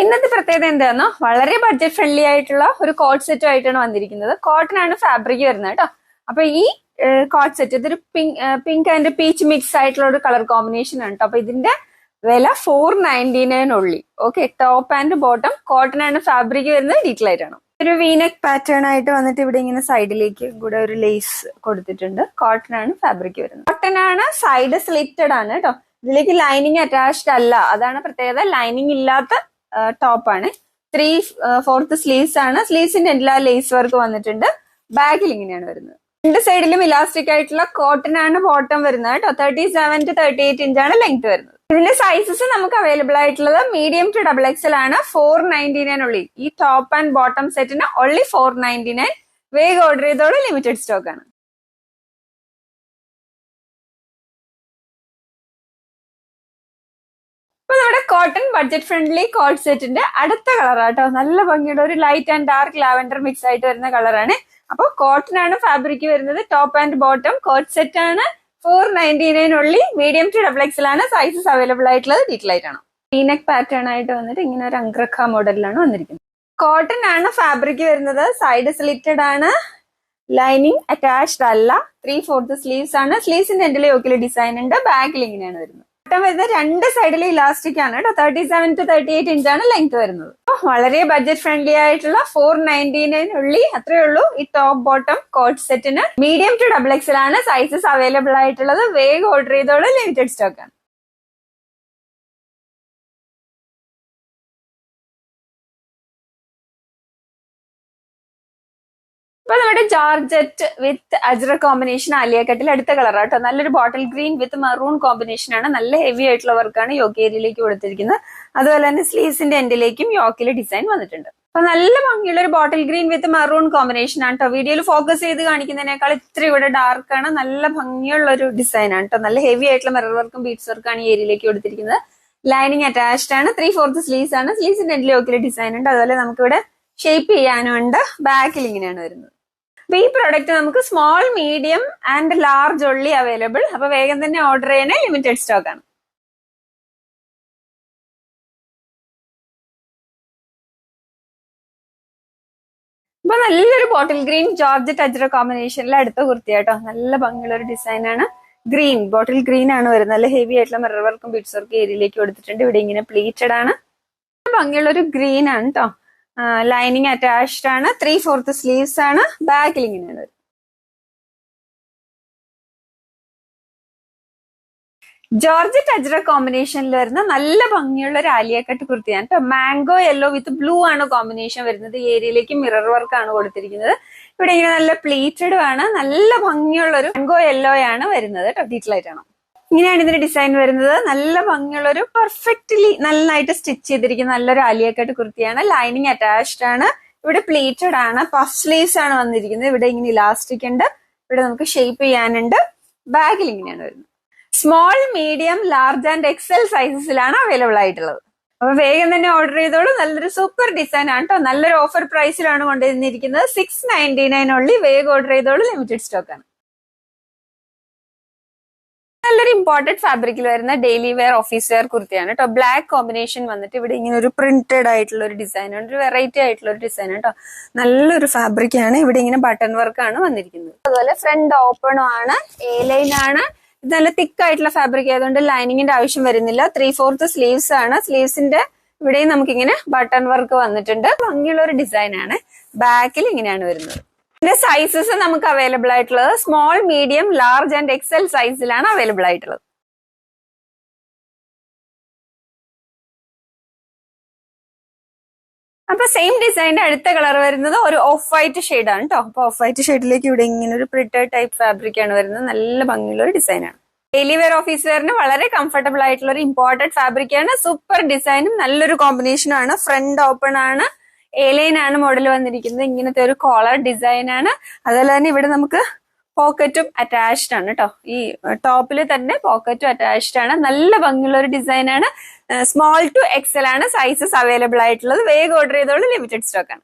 ഇന്നത്തെ പ്രത്യേകത എന്താണെന്നോ വളരെ ബഡ്ജറ്റ് ഫ്രണ്ട്ലി ആയിട്ടുള്ള ഒരു കോട്ട് സെറ്റും ആയിട്ടാണ് വന്നിരിക്കുന്നത്. കോട്ടൺ ആണ് ഫാബ്രിക് വരുന്നത് കേട്ടോ. അപ്പൊ ഈ കോട്ട് സെറ്റ് ഇതൊരു pink pink and peach mix ആയിട്ടുള്ള ഒരു കളർ കോമ്പിനേഷൻ ആണ് കേട്ടോ. അപ്പൊ ഇതിന്റെ വില ഫോർ നയന്റി നയൻ ഉള്ളി. Okay top and bottom cotton ആണ് ഫാബ്രിക് വരുന്നത് ഡീറ്റെയിൽ ആയിട്ടാണ് ഒരു വീനെക്ക് പാറ്റേൺ ആയിട്ട് വന്നിട്ട് ഇവിടെ ഇങ്ങനെ സൈഡിലേക്ക് കൂടെ ഒരു ലേസ് കൊടുത്തിട്ടുണ്ട്. കോട്ടൺ ആണ് ഫാബ്രിക് വരുന്നത്. കോട്ടൺ ആണ് സൈഡ് സ്ലിറ്റഡ് ആണ് കേട്ടോ. ഇതിലേക്ക് ലൈനിങ് അറ്റാച്ച്ഡ് അല്ല. അതാണ് പ്രത്യേകത. ലൈനിങ് ഇല്ലാത്ത ടോപ്പാണ് ത്രീ ഫോർത്ത് സ്ലീവ്സ് ആണ്. സ്ലീവ്സിന്റെ എല്ലാ ലേസ് വർക്ക് വന്നിട്ടുണ്ട്. ബാഗിൽ ഇങ്ങനെയാണ് വരുന്നത്. രണ്ട് സൈഡിലും ഇലാസ്റ്റിക് ആയിട്ടുള്ള കോട്ടൺ ആണ് ബോട്ടം വരുന്നത് കേട്ടോ. Thirty seven to thirty eight inch ആണ് ലെങ്ത് വരുന്നത്. ഇതിന്റെ സൈസസ് നമുക്ക് അവൈലബിൾ ആയിട്ടുള്ളത് മീഡിയം ടു ഡബിൾ എക്സൽ ആണ്. ഫോർ നയന്റി നയൻ ഉള്ളി. ഈ ടോപ്പ് ആൻഡ് ബോട്ടം സെറ്റിന് ഓൺലി ഫോർ നയന്റി നയൻ വേഗം ഓർഡർ ചെയ്തോളൂ. ലിമിറ്റഡ് സ്റ്റോക്ക് ആണ്. കോട്ടൺ ബഡ്ജറ്റ് ഫ്രണ്ട്ലി കോട്ട് സെറ്റിന്റെ അടുത്ത കളറാട്ടോ നല്ല ഭംഗിയുടെ ഒരു light and dark lavender mix ആയിട്ട് വരുന്ന കളറാണ് അപ്പോൾ കോട്ടൺ ആണ് ഫാബ്രിക് വരുന്നത്. Top and bottom coord set ആണ്. ഫോർ നയന്റി നയൻ ഉള്ളി മീഡിയം ടു ഡബിൾ എക്സൽ ആണ്. സൈസസ് അവൈലബിൾ ആയിട്ടുള്ളത് ഡീറ്റെയിൽ ആയിട്ടാണ്. പീനക് പാറ്റേൺ ആയിട്ട് വന്നിട്ട് ഇങ്ങനെ ഒരു അംഗ്രഖ മോഡലിലാണ് വന്നിരിക്കുന്നത്. കോട്ടൺ ആണ് ഫാബ്രിക് വരുന്നത്. സൈഡ് സ്ലിറ്റഡ് ആണ്. ലൈനിങ് അറ്റാച്ച്ഡ് അല്ല. ത്രീ ഫോർത്ത് സ്ലീവ്സ് ആണ്. സ്ലീവ്സിന്റെ എൻഡിലെ യോക്കിലെ ഡിസൈൻ ഉണ്ട്. ബാക്കിൽ ഇങ്ങനെയാണ് വരുന്നത്. ബട്ടൺ വരുന്ന രണ്ട് സൈഡിൽ ഇലാസ്റ്റിക് ആണ് കേട്ടോ. Thirty seven to thirty eight inch ആണ് ലെങ്ത് വരുന്നത്. വളരെ ബഡ്ജറ്റ് ഫ്രണ്ട്ലി ആയിട്ടുള്ള ഫോർ നയന്റി നയൻ ഉള്ളി അത്രേ ഉള്ളൂ. ഈ ടോപ്പ് ബോട്ടം കോട്ട് സെറ്റിന് മീഡിയം ടു ഡബിൾ എക്സൽ ആണ് സൈസസ് അവൈലബിൾ ആയിട്ടുള്ളത്. വേഗം ഓർഡർ ചെയ്തോളൂ. ലിമിറ്റഡ് സ്റ്റോക്ക് ആണ്. ഇപ്പൊ നമ്മുടെ ജോർജറ്റ് വിത്ത് അജ്ര കോമ്പിനേഷൻ ആലിയക്കട്ടിൽ അടുത്ത കളർ കേട്ടോ. നല്ലൊരു bottle green with maroon combination ആണ്. നല്ല ഹെവി ആയിട്ടുള്ള വർക്കാണ് യോക്ക് ഏരിയയിലേക്ക് കൊടുത്തിരിക്കുന്നത്. അതുപോലെ തന്നെ സ്ലീവ്സിന്റെ എൻഡിലേക്കും യോക്കിലെ ഡിസൈൻ വന്നിട്ടുണ്ട്. അപ്പൊ നല്ല ഭംഗിയുള്ള ഒരു bottle green with maroon combination ആണ് കേട്ടോ. വീഡിയോയിൽ ഫോക്കസ് ചെയ്ത് കാണിക്കുന്നതിനേക്കാൾ ഇത്ര ഇവിടെ ഡാർക്ക് ആണ്. നല്ല ഭംഗിയുള്ള ഒരു ഡിസൈൻ ആണ് കേട്ടോ. നല്ല ഹെവി ആയിട്ടുള്ള മിറർ വർക്കും ബീഡ്സ് വർക്കാണ് ഈ ഏരിയയിലേക്ക് കൊടുത്തിരിക്കുന്നത്. ലൈനിങ് അറ്റാച്ച്ഡ് ആണ്. ത്രീ ഫോർത്ത് സ്ലീവ്സ് ആണ്. സ്ലീവ്സിന്റെ എൻഡിൽ ഡിസൈൻ ഉണ്ട്. അതുപോലെ നമുക്കിവിടെ ഷേപ്പ് ചെയ്യാനുണ്ട്. ബാക്കിൽ ഇങ്ങനെയാണ് വരുന്നത്. അപ്പൊ ഈ പ്രോഡക്റ്റ് നമുക്ക് സ്മോൾ മീഡിയം ആൻഡ് ലാർജ് ഉള്ളി അവൈലബിൾ അപ്പൊ വേഗം തന്നെ ഓർഡർ ചെയ്യണേ ലിമിറ്റഡ് സ്റ്റോക്ക് ആണ്. അപ്പൊ നല്ലൊരു ബോട്ടിൽ ഗ്രീൻ ജോർജ് ടച്ചറ കോമ്പിനേഷനിൽ അടുത്ത കുർത്തി നല്ല ഭംഗിയുള്ള ഒരു ഡിസൈൻ ആണ്. ഗ്രീൻ ബോട്ടിൽ ഗ്രീൻ ആണ് വരുന്നത്. നല്ല ഹെവി ആയിട്ടുള്ള മിറർ വർക്കും ബിറ്റ്സ് വർക്കും ഏരിയയിലേക്ക് കൊടുത്തിട്ടുണ്ട്. ഇവിടെ ഇങ്ങനെ പ്ലീറ്റഡ് ആണ്. ഭംഗിയുള്ള ഒരു ഗ്രീൻ ആണ് കേട്ടോ ലൈനിങ് അറ്റാച്ച്ഡ് ആണ്. ത്രീ ഫോർത്ത് സ്ലീവ്സ് ആണ്. ബാക്കിൽ ഇങ്ങനെ ജോർജ് ടജ്ര കോമ്പിനേഷനിൽ വരുന്ന നല്ല ഭംഗിയുള്ള ഒരു ആലിയക്കട്ട് കുർത്തിയാണ് കേട്ടോ മാംഗോ യെല്ലോ വിത്ത് ബ്ലൂ ആണ് കോമ്പിനേഷൻ വരുന്നത്. ഈ ഏരിയയിലേക്ക് മിറർ വർക്ക് ആണ് കൊടുത്തിരിക്കുന്നത്. ഇവിടെ ഇങ്ങനെ നല്ല പ്ലീറ്റഡ് ആണ്. നല്ല ഭംഗിയുള്ള ഒരു മാംഗോ യെല്ലോ ആണ് വരുന്നത് കേട്ടോ ഡീറ്റെയിൽ ആയിട്ടാണ്. ഇങ്ങനെയാണ് ഇതിന്റെ ഡിസൈൻ വരുന്നത്. നല്ല ഭംഗിയുള്ള ഒരു പെർഫെക്റ്റ്ലി നന്നായിട്ട് സ്റ്റിച്ച് ചെയ്തിരിക്കുന്ന നല്ലൊരു ആലിയക്കട്ട് കുർത്തിയാണ്. ലൈനിങ് അറ്റാച്ച്ഡ് ആണ്. ഇവിടെ പ്ലീറ്റഡ് ആണ്. പഫ് സ്ലീവ്സ് ആണ് വന്നിരിക്കുന്നത്. ഇവിടെ ഇങ്ങനെ ഇലാസ്റ്റിക് ഉണ്ട്. ഇവിടെ നമുക്ക് ഷേപ്പ് ചെയ്യാനുണ്ട്. ബാഗിൽ ഇങ്ങനെയാണ് വരുന്നത്. Small medium large and XL സൈസസിലാണ് available ആയിട്ടുള്ളത്. അപ്പൊ വേഗം തന്നെ ഓർഡർ ചെയ്തോളൂ. നല്ലൊരു സൂപ്പർ ഡിസൈൻ ആണ് കേട്ടോ നല്ലൊരു ഓഫർ പ്രൈസിലാണ് കൊണ്ടുവന്നിരിക്കുന്നത്. സിക്സ് നയന്റി നയൻ ഉള്ളി വേഗം ഓർഡർ ചെയ്തോളൂ. ലിമിറ്റഡ് സ്റ്റോക്ക് ആണ്. നല്ലൊരു ഇമ്പോർട്ടന്റ് ഫാബ്രിക്കിൽ വരുന്ന ഡെയിലി വെയർ ഓഫീസ് വെയർ കുർത്തിയാണ് കേട്ടോ ബ്ലാക്ക് കോമ്പിനേഷൻ വന്നിട്ട് ഇവിടെ ഇങ്ങനെ ഒരു പ്രിന്റഡ് ആയിട്ടുള്ള ഒരു ഡിസൈൻ ഉണ്ട്. ഒരു വെറൈറ്റി ആയിട്ടുള്ള ഒരു ഡിസൈൻ കേട്ടോ നല്ലൊരു ഫാബ്രിക് ആണ്. ഇവിടെ ഇങ്ങനെ ബട്ടൺ വർക്ക് ആണ് വന്നിരിക്കുന്നത്. അതുപോലെ ഫ്രണ്ട് ഓപ്പണും ആണ്. എ ലൈൻ ആണ്. ഇത് നല്ല തിക്ക് ആയിട്ടുള്ള ഫാബ്രിക് ആയതുകൊണ്ട് ലൈനിങ്ങിന്റെ ആവശ്യം വരുന്നില്ല. ത്രീ ഫോർത്ത് സ്ലീവ്സ് ആണ് സ്ലീവ്സിന്റെ ഇവിടെയും നമുക്കിങ്ങനെ ബട്ടൺ വർക്ക് വന്നിട്ടുണ്ട്. ഭംഗിയുള്ള ഒരു ഡിസൈൻ ആണ്. ബാക്കിൽ ഇങ്ങനെയാണ് വരുന്നത്. ഇതിന്റെ സൈസസ് നമുക്ക് അവൈലബിൾ ആയിട്ടുള്ളത് small medium large and XL സൈസിലാണ് അവൈലബിൾ ആയിട്ടുള്ളത്. അപ്പൊ സെയിം ഡിസൈനിന്റെ അടുത്ത കളർ വരുന്നത് ഒരു ഓഫ് വൈറ്റ് ഷെയ്ഡ് ആണ് കേട്ടോ അപ്പൊ ഓഫ് വൈറ്റ് ഷെയ്ഡിലേക്ക് ഇവിടെ ഇങ്ങനെ ഒരു പ്രിന്റഡ് ടൈപ്പ് ഫാബ്രിക് ആണ് വരുന്നത്. നല്ല ഭംഗിയുള്ള ഒരു ഡിസൈൻ ആണ്. ഡെയിലി വെയർ ഓഫീസ് വെയറിന് വളരെ കംഫർട്ടബിൾ ആയിട്ടുള്ള ഒരു ഇമ്പോർട്ടന്റ് ഫാബ്രിക് ആണ്. സൂപ്പർ ഡിസൈനും നല്ലൊരു കോമ്പിനേഷനും ആണ്. ഫ്രണ്ട് ഓപ്പൺ ആണ്. ഏലൈൻ ആണ് മോഡൽ വന്നിരിക്കുന്നത്. ഇങ്ങനത്തെ ഒരു കോളർ ഡിസൈൻ ആണ്. അതുപോലെ തന്നെ ഇവിടെ നമുക്ക് പോക്കറ്റും അറ്റാച്ച്ഡ് ആണ് കേട്ടോ ഈ ടോപ്പിൽ തന്നെ പോക്കറ്റും അറ്റാച്ച്ഡ് ആണ്. നല്ല ഭംഗിയുള്ള ഒരു ഡിസൈൻ ആണ്. സ്മോൾ ടു എക്സൽ ആണ് സൈസസ് അവൈലബിൾ ആയിട്ടുള്ളത്. വേഗം ഓർഡർ ചെയ്തോളൂ. ലിമിറ്റഡ് സ്റ്റോക്ക് ആണ്.